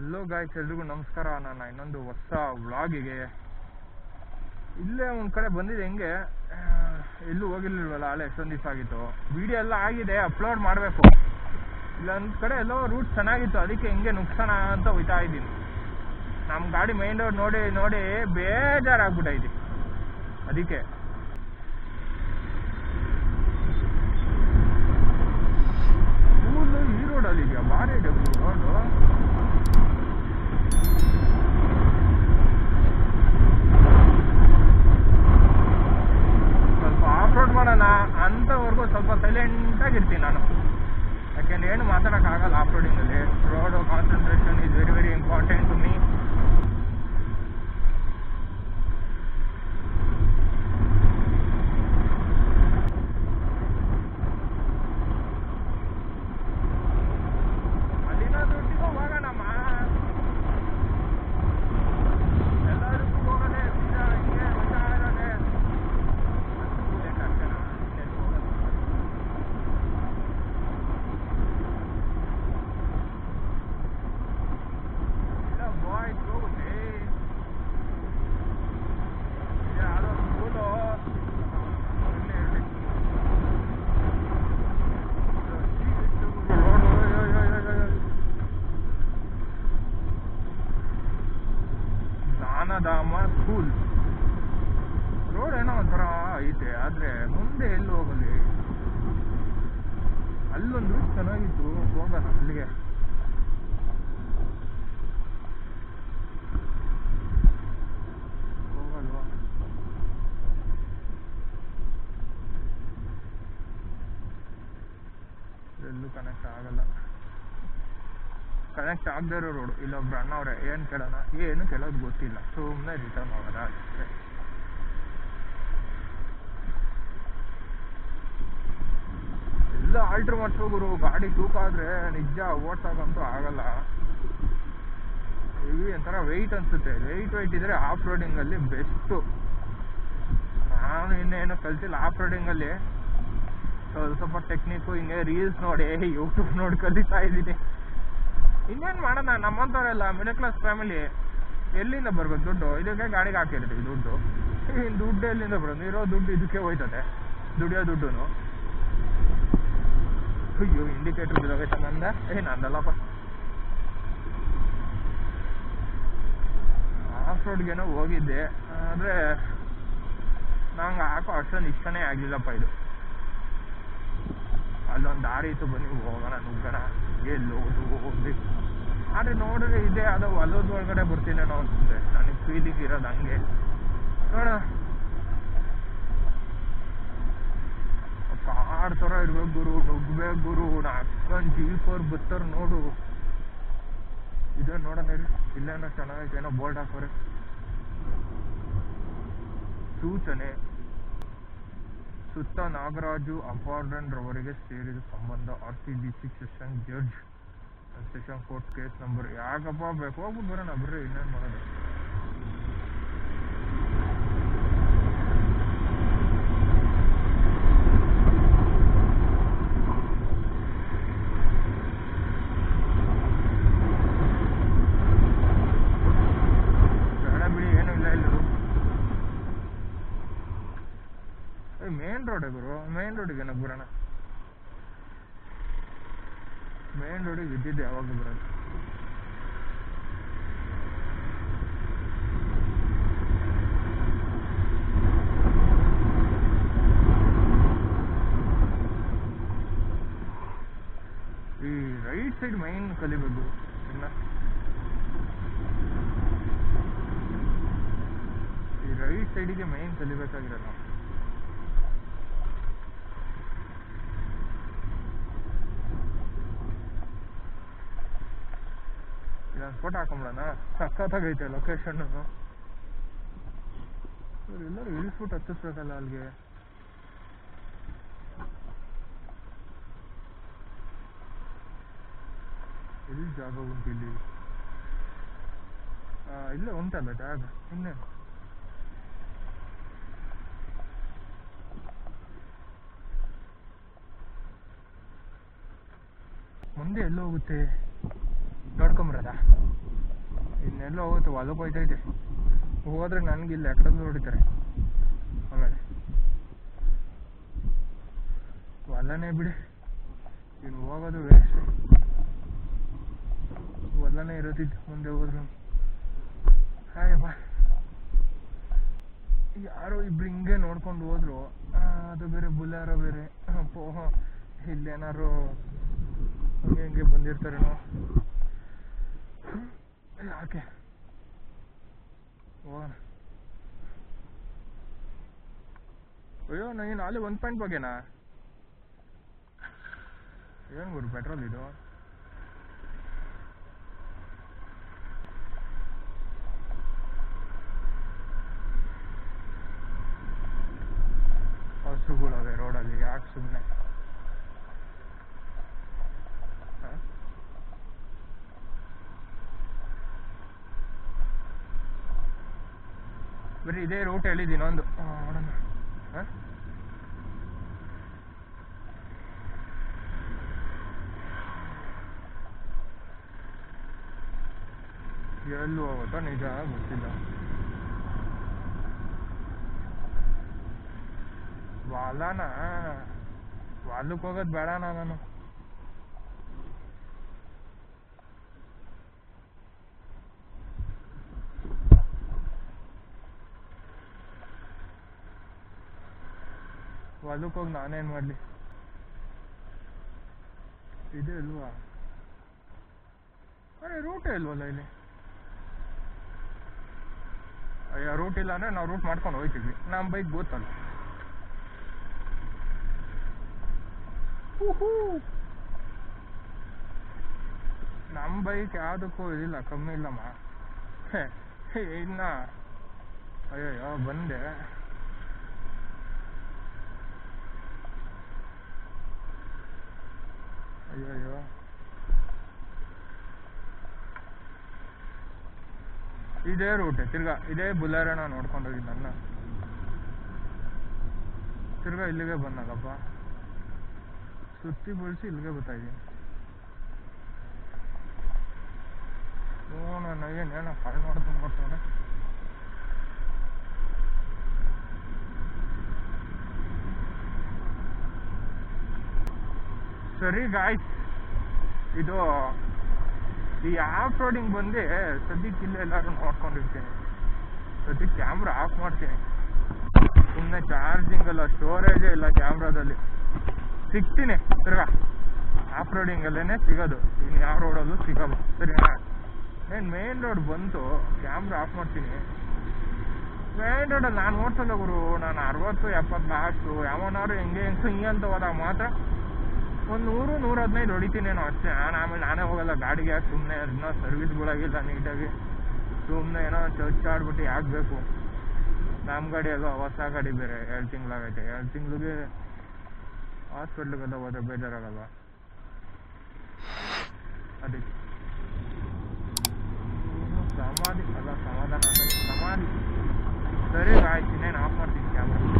Hello guys ಎಲ್ರಿಗೂ ನಮಸ್ಕಾರ. ನನ್ನ ಇನ್ನೊಂದು ಹೊಸ ವ್ಲಾಗಿಗೆ ಇಲ್ಲೇ ಒಂದು ಕಡೆ ಬಂದಿದೆ ಹೆಂಗೆ ಎಲ್ಲೂ ಹೋಗಿರ್ಲಿಲ್ವಲ್ಲ ಅಲ್ಲೇ ಎಷ್ಟೊಂದು ದಿವಸ ಆಗಿತ್ತು. ವಿಡಿಯೋ ಎಲ್ಲ ಆಗಿದೆ ಅಪ್ಲೋಡ್ ಮಾಡಬೇಕು. ಇಲ್ಲೊಂದು ಕಡೆ ಎಲ್ಲೋ ರೂಟ್ ಚೆನ್ನಾಗಿತ್ತು, ಅದಕ್ಕೆ ಹಿಂಗೆ ನುಕ್ಸಾನ ಅಂತ ಹೋಯ್ತಾ ಇದ್ದೀನಿ. ನಮ್ಮ ಗಾಡಿ ಮೈನ್ ರೋಡ್ ನೋಡಿ ನೋಡಿ ಬೇಜಾರಾಗ್ಬಿಟ್ಟೈತಿ ಅದಕ್ಕೆ. ಈ ರೋಡಲ್ಲಿ ಇದೆಯಾ ಭಾರಿ ಇದೆ ರೋಡು ಸ್ವಲ್ಪ ಆಫ್ ರೋಡ್ ಮಾಡೋಣ ಅಂತವರೆಗೂ ಸ್ವಲ್ಪ ಸೈಲೆಂಟ್ ಆಗಿರ್ತೀನಿ ನಾನು ಯಾಕೆಂದ್ರೆ ಏನು ಮಾತಾಡೋಕ್ಕಾಗಲ್ಲ off ರೋಡಿಂಗಲ್ಲಿ road concentration is very very important to me ಅಲ್ಲಿನ ದುಡ್ಡಿಗೂ ಹೋಗೋಣಮ್ಮ ಎಲ್ಲರಿಗೂ ಹೋಗೋದೆ ಸೀದಾ ಹಿಂಗೆ ಹೋಗ್ತಾ ಇರೋದೆ ಅಷ್ಟೇ ಕಷ್ಟನಾ ಇನ್ನೆಲ್ಲಿ ಹೋಗೋದು ಇಲ್ಲ ಬಾಯ್ಸ್ ಹೋಗುತ್ತೆ ಯಾರೋ ಸ್ಕೂಲು ಇಲ್ಲೇ ಇರಲಿ ಜ್ಞಾನಧಾಮ ಸ್ಕೂಲ್ ರೋಡ್ ಏನೋ ಒಂಥರ ಐತೆ ಆದ್ರೆ ಮುಂದೆ ಎಲ್ಲಿ ಹೋಗಲಿ ಅಲ್ಲೊಂದು ಚೆನ್ನಾಗಿತ್ತು ಹೋಗೋಣ ಅಲ್ಲಿಗೆ. ಹೋಗಲ್ವಾ? ಎಲ್ಲೂ ಕನೆಕ್ಟ್ ಆಗಲ್ಲ. ಕನೆಕ್ಟ್ ಆಗದೇ ಇರೋ ರೋಡು ಇಲ್ಲೊಬ್ರು ಅಣ್ಣವ್ರೆ, ಏನು ಕೇಳೋಣ? ಏನು ಕೇಳೋದು ಗೊತ್ತಿಲ್ಲ. ಸುಮ್ಮನೆ ರಿಟರ್ನ್ ಹೋಗೋಣ ಅಷ್ಟೇ. ಆಲ್ಟ್ರ್ ಮಾಡ್ಸೋಗುರು ಗಾಡಿ ತೂಕ ಆದ್ರೆ ನಿಜ ಓಡ್ಸೋಕಂತೂ ಆಗಲ್ಲ. ಇವಿ ಒಂಥರ ವೆಯ್ಟ್ ಅನ್ಸುತ್ತೆ. ವೆಯ್ಟ್ ವೆಯ್ಟ್ ಇದ್ರೆ ಆಫ್ ರೋಡಿಂಗಲ್ಲಿ ಬೆಸ್ಟು ನಾನು ಇನ್ನೇನು ಕಲ್ತಿಲ್ಲ ಆಫ್ ರೋಡಿಂಗಲ್ಲಿ ಸ್ವಲ್ಪ ಸ್ವಲ್ಪ ಟೆಕ್ನಿಕ್ಕು ಹಿಂಗೆ ರೀಲ್ಸ್ ನೋಡಿ ಯೂಟ್ಯೂಬ್ ನೋಡಿ ಕಲಿತಾ ಇದ್ದೀನಿ. ಇನ್ನೇನು ಮಾಡೋಣ? ನಮ್ಮಂಥವರೆಲ್ಲ ಮಿಡಲ್ ಕ್ಲಾಸ್ ಫ್ಯಾಮಿಲಿ ಎಲ್ಲಿಂದ ಬರ್ಬೇಕು ದುಡ್ಡು? ಇದಕ್ಕೆ ಗಾಡಿಗೆ ಹಾಕಿರ್ತೀವಿ ದುಡ್ಡು. ದುಡ್ಡು ಎಲ್ಲಿಂದ ಬರೋದು? ಇರೋ ದುಡ್ಡು ಇದಕ್ಕೆ ಹೋಯ್ತದೆ. ದುಡಿಯೋ ದುಡ್ಡು ಅಯ್ಯೋ ಇಂಡಿಕೇಟರ್ ಬಿದ್ದೋಗೈತೆ ನಂದ ಏ ನಂದಲ್ಲಪ್ಪ ಆಫ್ ರೋಡ್ಗೇನೋ ಹೋಗಿದ್ದೆ ಅಂದ್ರೆ ನಂಗೆ ಹಾಕೋ ಅಷ್ಟೊಂದು ಇಷ್ಟನೇ ಆಗಲಿಲ್ಲಪ್ಪ ಇದು ಅಲ್ಲೊಂದು ದಾರಿ ಇತ್ತು ಬನ್ನಿ ಹೋಗೋಣ ನುಗ್ಗೋಣ ಎಲ್ಲಿ ಹೋಗೋದು ಹೋಗ್ಬೇಕು ಆದ್ರೆ ನೋಡಿದ್ರೆ ಇದೆ ಅದು ಹೊಲದ ಒಳಗಡೆ ಬರ್ತೀನೇನೋ ಅನ್ಸುತ್ತೆ ನನಗೆ ಫೀಲಿಂಗ್ ಇರೋದು ಹಂಗೆ ನೋಡೋಣ ಕಾಡ್ ಥರ ಇರ್ಬೇಕು ಗುರು ನುಗ್ಬೇಕ್ ಗುರು ನಾಲ್ಕೊಂದು ಜೀ ಫೋರ್ ಬತ್ತರ್ ನೋಡು. ಇದೇ ನೋಡೋಣ ಇಲ್ಲಿ ಇಲ್ಲೇನೋ ಚೆನ್ನಾಗೈತೆ, ಏನೋ ಬೋರ್ಡ್ ಹಾಕೋರೆ ಸೂಚನೆ. ಸುತ್ತ ನಾಗರಾಜು ಅಪಾರ್ಡನ್ ರವರಿಗೆ ಸೇರಿದ ಸಂಬಂಧ R C B C session judge session court case number ಯಾಕಪ್ಪ ಬೇಕು? ಹೋಗ್ಬಿಟ್ಟು ಬರೋಣ, ಬರ್ರಿ, ಇನ್ನೇನು ಮಾಡೋದು ಬೇಡ ಬಿಡಿ ಏನೂ ಇಲ್ಲ ಇಲ್ಲರು ಮೇನ್ ರೋಡ್ ಗುರು? ಮೇನ್ ರೋಡಿಗೆ ಏನಕ್ಕೆ ಬರೋಣ ಮೇನ್ ರೋಡಿಗೆ ಇದ್ದಿದ್ದು ಯಾವಾಗ ಬರೋದು ಈ ರೈಟ್ ಸೈಡ್ ಮೈನ್ ಕಲಿಬೇಕು ಇನ್ನ ಈ ರೈಟ್ ಸೈಡಿಗೆ ಮೈನ್ ಕಲಿಬೇಕಾಗಿರೋದು ಇದೊಂದು ಫೋಟೋ ಹಾಕೊಂಬಿಡೋಣ. ಸಖತ್ತಾಗೈತೆ ಲೊಕೇಶನ್ ಎಲ್ಲರೂ ಇಳಿಸ್ಬಿಟ್ಟು ಹತ್ತಿಸ್ಬೇಕಲ್ಲ ಅಲ್ಲಿಗೆ. ಎಲ್ಲಿ ಜಾಗ ಉಂಟು ಇಲ್ಲಿ? ಇಲ್ಲೇ ಉಂಟಲ್ಲ ಜಾಗ. ಇನ್ನೇ ಮುಂದೆ ಎಲ್ಲಿ ಎಲ್ಲೋ ಹೋಗುತ್ತೆ ಹೊಲಕ್ಕೆ ಹೋಯ್ತೈತೆ ಹೋದ್ರೆ ನನಗೆ ಇಲ್ಲಿ ಎಕಡಲ್ಲಿ ಹೊಡಿತಾರೆ ಆಮೇಲೆ. ಹೊಲನೇ ಬಿಡಿ. ಇನ್ನು ಹೋಗೋದು ವೇಸ್ಟ್ ಹೊಲನೇ ಇರೋದಿದ್ದು ಮುಂದೆ ಹೋದ್ರು. ಹಾಯಪ್ಪ ಯಾರೋ ಇಬ್ರು ಹಿಂಗೆ ನೋಡ್ಕೊಂಡು ಹೋದ್ರು. ಅದು ಬೇರೆ, ಬುಲಾರೋ ಬೇರೆ. ಪೋಹ ಇಲ್ಲೇನಾರು ಹಂಗೆ ಹಿಂಗೆ ಬಂದಿರ್ತಾರೇನೋ. ಯಾಕೆ ಓ ಅಯ್ಯೋ ನಾನು ಅಲ್ಲಿ ಒಂದು ಪಾಯಿಂಟ್ ಬಗ್ಗೆನಾ ಏನು ಗುರು ಪೆಟ್ರೋಲ್ ಇದು? ಹಸುಗಳವೆ ರೋಡಲ್ಲಿ ಯಾಕೆ ಸುಮ್ಮನೆ ಬರೀ ಇದೇ ರೂಟ್ ಹೇಳಿದ್ದೀನಿ ಒಂದು? ಹಾ ನೋಡೋಣ. ಹ? ಎಲ್ಲಿ ಹೋಗುತ್ತೋ? ನಿಜ ಗೊತ್ತಿಲ್ಲ. ವಾಲಾನ? ವಾಲಕ್ಕೆ ಹೋಗೋದು ಬೇಡ ನಾನು? ಹೊಲಕ್ಕೆ ಹೋಗಿ ನಾನೇನು ಮಾಡಲಿ? ಇದೆ ಅಲ್ವಾ? ಅರೆ ರೂಟೇ ಇಲ್ವಲ್ಲ ಇಲ್ಲಿ? ಅಯ್ಯೋ ರೂಟ್ ಇಲ್ಲ ಅಂದ್ರೆ ನಾವು ರೂಟ್ ಮಾಡ್ಕೊಂಡು ಹೋಗ್ತೀವಿ ನಮ್ಮ ಬೈಕ್ ಗೊತ್ತಲ್ಲ. ನಮ್ಮ ಬೈಕ್ ಯಾವುದಕ್ಕೂ ಇದಿಲ್ಲ ಕಮ್ಮಿ ಇಲ್ಲಮ್ಮ ಹೇ, ಇನ್ನ. ಅಯ್ಯೋ ಬಂದೆ. ಅಯ್ಯಯ್ಯೋ. ಇದೇ ರೂಟ್ ತಿರ್ಗಾ ಇದೇ ಬುಲಾರಣ ನೋಡ್ಕೊಂಡು ನನ್ನ ತಿರ್ಗಾ ಇಲ್ಲಿಗೆ ಬಂದಾಗಪ್ಪ. ಸುತ್ತಿ ಬಳಸಿ ಇಲ್ಲಿಗೆ ಬರ್ತಾ ಇದ್ದೀನಿ. ಓ ನನ್ನ ಏನೇನೋ ಏನೋ ಕಾಲ್ ಮಾಡ್ಕೊಂಡು ಬರ್ತಾನೆ ಸರಿ ಗಾಯ್ಸ್ ಇದು, ಈ ಆಫ್ ರೋಡಿಂಗ್ ಬಂದು ಸದ್ಯಕ್ಕೆ ಇಲ್ಲ ಎಲ್ಲರೂ ನೋಡ್ಕೊಂಡಿರ್ತೀನಿ. ಸದ್ಯಕ್ಕೆ ಕ್ಯಾಮ್ರಾ ಆಫ್ ಮಾಡ್ತೀನಿ. ಸುಮ್ಮನೆ ಚಾರ್ಜಿಂಗ್ ಅಲ್ಲ, ಸ್ಟೋರೇಜೇ ಇಲ್ಲ ಕ್ಯಾಮ್ರಾದಲ್ಲಿ. ಸಿಗ್ತೀನಿ, ತಿರ್ಗಾ. ಆಫ್ ರೋಡಿಂಗಲ್ಲೇ ಸಿಗೋದು. ಇನ್ನು ಯಾವ ರೋಡಲ್ಲೂ ಸಿಗಲ್ಲ. ಸರಿನಾ? ಏನು ಮೇನ್ ರೋಡ್ ಬಂತು, ಕ್ಯಾಮ್ರಾ ಆಫ್ ಮಾಡ್ತೀನಿ. ಮೇನ್ ರೋಡಲ್ಲಿ ನಾನು ಓಡ್ಸಲ್ಲ ಗುರು. ನಾನು ಅರವತ್ತು, ಎಪ್ಪತ್ತು ಲಾಸ್ಟು ಯಾವನಾರು ಹೆಂಗೆ ಹೆಂಗೆ ಹಿಂಗೆ ಅಂತ ಹೋದಾಗ ಮಾತ್ರ ಒಂದು ನೂರು ನೂರ ಹದಿನೈದು ಹೊಡಿತೀನೇನೋ ಅಷ್ಟೇ. ನಾನು ಆಮೇಲೆ ನಾನೇ ಹೋಗಲ್ಲ, ಗಾಡಿಗೆ ಯಾಕೆ ಸುಮ್ಮನೆ ಇನ್ನೂ ಸರ್ವಿಸ್ಗಳಾಗಿಲ್ಲ ನೀಟಾಗಿ. ಸುಮ್ಮನೆ ಏನೋ ಚರ್ಚ್ ಆಡ್ಬಿಟ್ಟು ಯಾಕೆ ಬೇಕು? ನಮ್ಮ ಗಾಡಿ ಅದು ಹೊಸ ಗಾಡಿ ಬೇರೆ ಎರಡು ತಿಂಗಳಾಗೈತೆ. ಎರಡು ತಿಂಗಳಿಗೆ ಹಾಸ್ಪಿಟ್ಲಿಗೆಲ್ಲ ಹೋದ್ರೆ ಬೇಜಾರಾಗಲ್ವಾ? ಅದಕ್ಕೆ. ಸಮಾಧಿ, ಅಲ್ಲ ಸಮಾಧಾನ ಸಮಾಧಿ. ಸರಿ, ಆಯ್ತು, ಇನ್ನೇನು ಆಫ್ ಮಾಡ್ತೀನಿ, ಕ್ಯಾಮ್ರಾ.